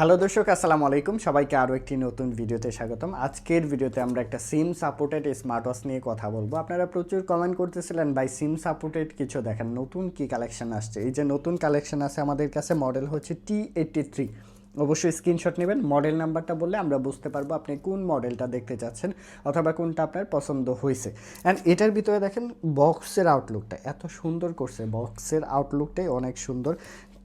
Hello দর্শক, আসসালামু আলাইকুম। সবাইকে আরও একটি নতুন ভিডিওতে স্বাগতম। আজকের ভিডিওতে আমরা একটা সিম সাপোর্টেড স্মার্ট ওয়াচ নিয়ে কথা বলব। আপনারা প্রচুর কমেন্ট করতেছিলেন, ভাই সিম সাপোর্টেড কিছু দেখেন, নতুন কি কালেকশন আসছে? এই যে নতুন কালেকশন আছে আমাদের কাছে মডেল হচ্ছে টি এইটটি থ্রি অবশ্যই স্ক্রিনশট নেবেন মডেল নাম্বারটা বললে আমরা বুঝতে পারব আপনি কোন মডেলটা দেখতে চাচ্ছেন অথবা কোনটা আপনার পছন্দ হয়েছে। অ্যান্ড এটার ভিতরে দেখেন বক্সের আউটলুকটা এত সুন্দর করছে। বক্সের আউটলুকটাই অনেক সুন্দর।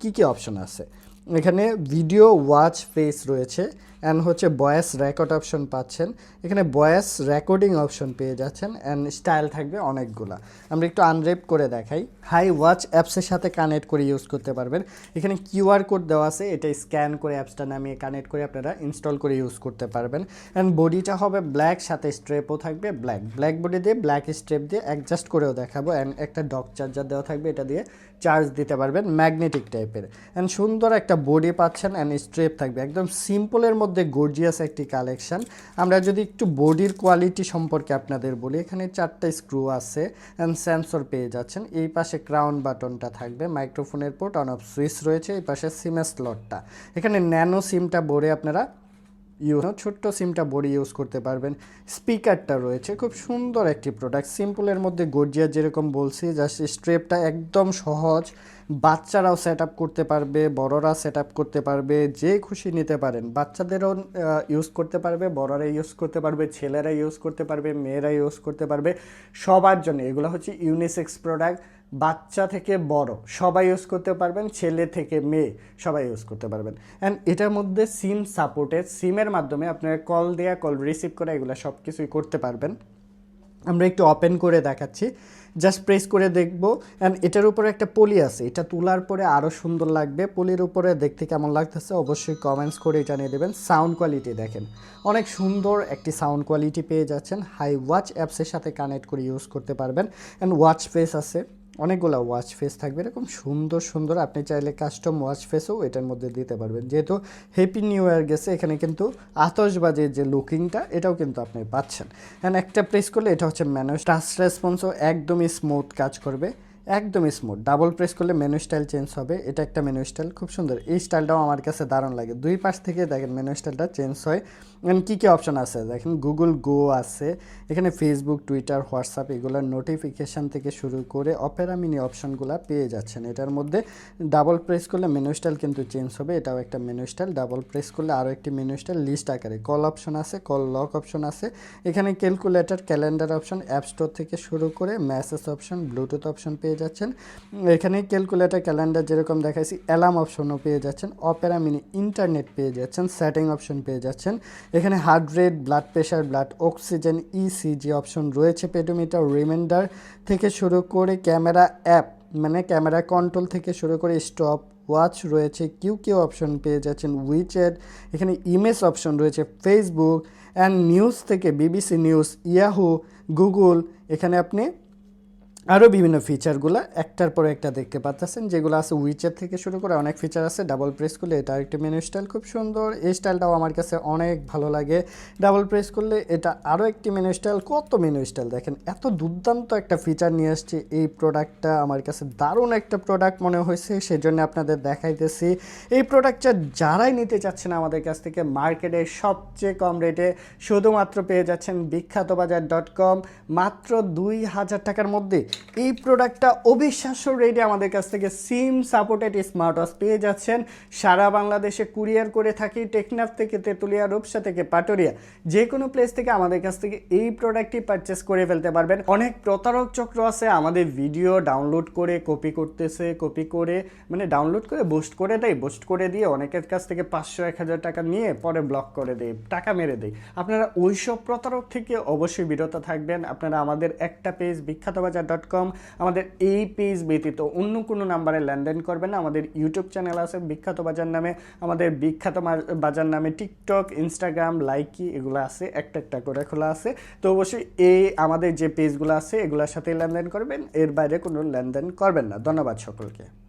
কি কি অপশন আছে? এখানে ভিডিও ওয়াচ ফেস রয়েছে অ্যান্ড হচ্ছে ভয়েস রেকর্ড অপশন পাচ্ছেন। এখানে ভয়েস রেকর্ডিং অপশন পেয়ে যাচ্ছেন অ্যান্ড স্টাইল থাকবে অনেকগুলা। আমরা একটু আনরেপ করে দেখাই। হাই ওয়াচ অ্যাপসের সাথে কানেক্ট করে ইউজ করতে পারবেন। এখানে কিউআর কোড দেওয়া আছে, এটা স্ক্যান করে অ্যাপসটা নামিয়ে কানেক্ট করে আপনারা ইনস্টল করে ইউজ করতে পারবেন। অ্যান্ড বডিটা হবে ব্ল্যাক সাথে স্ট্রেপও থাকবে ব্ল্যাক ব্ল্যাক বডি দিয়ে ব্ল্যাক স্ট্রেপ দিয়ে অ্যাডজাস্ট করেও দেখাবো অ্যান্ড একটা ডক চার্জার দেওয়া থাকবে, এটা দিয়ে চার্জ দিতে পারবেন ম্যাগনেটিক টাইপের অ্যান্ড সুন্দর একটা বডি পাচ্ছেন অ্যান্ড স্ট্রেপ থাকবে। একদম সিম্পলের মধ্যে গর্জিয়াস একটি কালেকশন আমরা যদি একটু বডির কোয়ালিটি সম্পর্কে আপনাদের বলি, এখানে চারটা স্ক্রু আছে অ্যান্ড সেন্সর পেয়ে যাচ্ছেন। এই পাশে ক্রাউন বাটনটা থাকবে মাইক্রোফোনের পোর্ট অন অফ সুইচ রয়েছে, এই পাশে সিমের স্লটটা এখানে ন্যানো সিমটা বোর্ডে আপনারা ইউজ ছোট্ট সিমটা বড়ি ইউজ করতে পারবেন। স্পিকারটা রয়েছে, খুব সুন্দর একটি প্রোডাক্ট সিম্পলের মধ্যে গর্জিয়া যেরকম বলছি জাস্ট স্ট্রেপটা একদম সহজ। বাচ্চারাও সেট আপ করতে পারবে, বড়রা সেট আপ করতে পারবে, যে খুশি নিতে পারেন। বাচ্চাদেরও ইউজ করতে পারবে বড়রা ইউজ করতে পারবে ছেলেরা ইউজ করতে পারবে মেয়েরা ইউজ করতে পারবে, সবার জন্য। এগুলো হচ্ছে ইউনিসেক্স প্রোডাক্ট বাচ্চা থেকে বড়, সবাই ইউজ করতে পারবেন, ছেলে থেকে মেয়ে, সবাই ইউজ করতে পারবেন। অ্যান্ড এটার মধ্যে সিম সাপোর্টেড সিমের মাধ্যমে আপনারা কল দেয়া কল রিসিভ করে এগুলো সব কিছুই করতে পারবেন। আমরা একটু ওপেন করে দেখাচ্ছি। জাস্ট প্রেস করে দেখব। অ্যান্ড এটার উপরে একটা পলি আছে। এটা তোলার পরে আরও সুন্দর লাগবে। পলির উপরে দেখতে কেমন লাগতেছে অবশ্যই কমেন্টস করে জানিয়ে দেবেন। সাউন্ড কোয়ালিটি দেখেন। অনেক সুন্দর একটি সাউন্ড কোয়ালিটি পেয়ে যাচ্ছেন। হাই ওয়াচ অ্যাপসের সাথে কানেক্ট করে ইউজ করতে পারবেন। অ্যান্ড ওয়াচ ফেস আছে। অনেকগুলো ওয়াচ ফেস থাকবে, এরকম সুন্দর সুন্দর, আপনি চাইলে কাস্টম ওয়াচ ফেসও এটার মধ্যে দিতে পারবেন। যেহেতু হ্যাপি নিউ ইয়ার গেছে, এখানে কিন্তু আতসবাজির যে লুকিংটা এটাও কিন্তু আপনি পাচ্ছেন। অ্যান্ড একটা প্রেস করলে এটা হচ্ছে ম্যানুয়াল টাচ রেসপন্সও একদমই স্মুথ কাজ করবে। একদমই স্মুথ ডাবল প্রেস করলে মেনু স্টাইল চেঞ্জ হবে। এটা একটা মেনু স্টাইল খুব সুন্দর। এই স্টাইলটাও আমার কাছে দারুণ লাগে। দুই পাশ থেকে দেখেন মেনু স্টাইলটা চেঞ্জ হয়। এন্ড কী কী অপশন আছে? দেখেন গুগল গো আছে। এখানে ফেসবুক টুইটার হোয়াটসঅ্যাপ এগুলোর নোটিফিকেশান থেকে শুরু করে অপেরা মিনি অপশনগুলো পেয়ে যাচ্ছেন। এটার মধ্যে ডাবল প্রেস করলে মেনু স্টাইল কিন্তু চেঞ্জ হবে। এটাও একটা মেনু স্টাইল ডাবল প্রেস করলে আরও একটি মেনু স্টাইল লিস্ট আকারে। কল অপশন আছে কল লক অপশন আছে। এখানে calculator calendar option app store থেকে শুরু করে মেসেজ অপশন ব্লুটুথ অপশন পেয়ে যাচ্ছেন। এখানে ক্যালকুলেটর ক্যালেন্ডার যেরকম দেখাইছি অ্যালার্ম অপশনও পেয়ে যাচ্ছেন। অপেরা মিনি ইন্টারনেট পেয়ে যাচ্ছেন সেটিং অপশন পেয়ে যাচ্ছেন। এখানে heart rate blood pressure blood oxygen ECG option রয়েছে পেডোমিটার রিমাইন্ডার থেকে শুরু করে ক্যামেরা অ্যাপ মানে ক্যামেরা কন্ট্রোল থেকে শুরু করে স্টপ ওয়াচ রয়েছে। কিউ কিউ অপশন পেয়ে যাচ্ছেন উইচ্যাট এখানে ইমেজ অপশন রয়েছে ফেসবুক অ্যান্ড নিউজ থেকে বিবিসি নিউজ ইয়াহু গুগল এখানে আপনি আরও বিভিন্ন ফিচারগুলো একটার পর একটা দেখতে পাচ্ছেন যেগুলো আছে উইচের থেকে শুরু করে অনেক ফিচার আছে ডাবল প্রেস করলে এটা একটি মেনু স্টাইল খুব সুন্দর। এই স্টাইলটাও আমার কাছে অনেক ভালো লাগে। ডাবল প্রেস করলে এটা আরও একটি মেনু স্টাইল কত মেনু স্টাইল দেখেন, এত দুর্দান্ত একটা ফিচার নিয়ে আসছে এই প্রোডাক্টটা আমার কাছে দারুণ একটা প্রোডাক্ট মনে হয়েছে সেই জন্য আপনাদের দেখাইতেছি। এই প্রোডাক্টটা যারাই নিতে চাচ্ছেন আমাদের কাছ থেকে মার্কেটে সবচেয়ে কম রেটে শুধুমাত্র পেয়ে যাচ্ছেন বিখ্যাত বাজার ডট কম মাত্র দুই হাজার টাকার মধ্যে এই প্রোডাক্টটা অবিশ্বাস্য রেটে আমাদের কাছ থেকে সিম সাপোর্টেড স্মার্ট ওয়াচ পেয়ে যাচ্ছেন। সারা বাংলাদেশে কুরিয়ার করে থাকি টেকনাফ থেকে, তেঁতুলিয়া, রূপসা থেকে, পাটুরিয়া। যে কোনো প্লেস থেকে আমাদের কাছ থেকে এই প্রোডাক্টটি পারচেস করে ফেলতে পারবেন। অনেক প্রতারক চক্র আছে, আমাদের ভিডিও ডাউনলোড করে কপি করতেছে কপি করে মানে ডাউনলোড করে বুস্ট করে দেয়। বুস্ট করে দিয়ে অনেকের কাছ থেকে পাঁচশো, এক হাজার টাকা নিয়ে পরে ব্লক করে দেয়, টাকা মেরে দেয়। আপনারা ওইসব প্রতারক থেকে অবশ্যই বিরত থাকবেন। আপনারা আমাদের একটা পেজ বিখ্যাত বাজার ডট কম আমাদের এই পেজ ব্যতীত অন্য কোনো নাম্বারে লেনদেন করবেন না। আমাদের ইউটিউব চ্যানেল আছে বিখ্যাত বাজার নামে। আমাদের বিখ্যাত বাজার নামে টিকটক ইনস্টাগ্রাম লাইকি এগুলো আছে, একটা একটা করে খোলা আছে। তো অবশ্যই এই আমাদের যে পেজগুলো আছে, এগুলোর সাথে লেনদেন করবেন। এর বাইরে কোনো লেনদেন করবেন না। ধন্যবাদ সকলকে।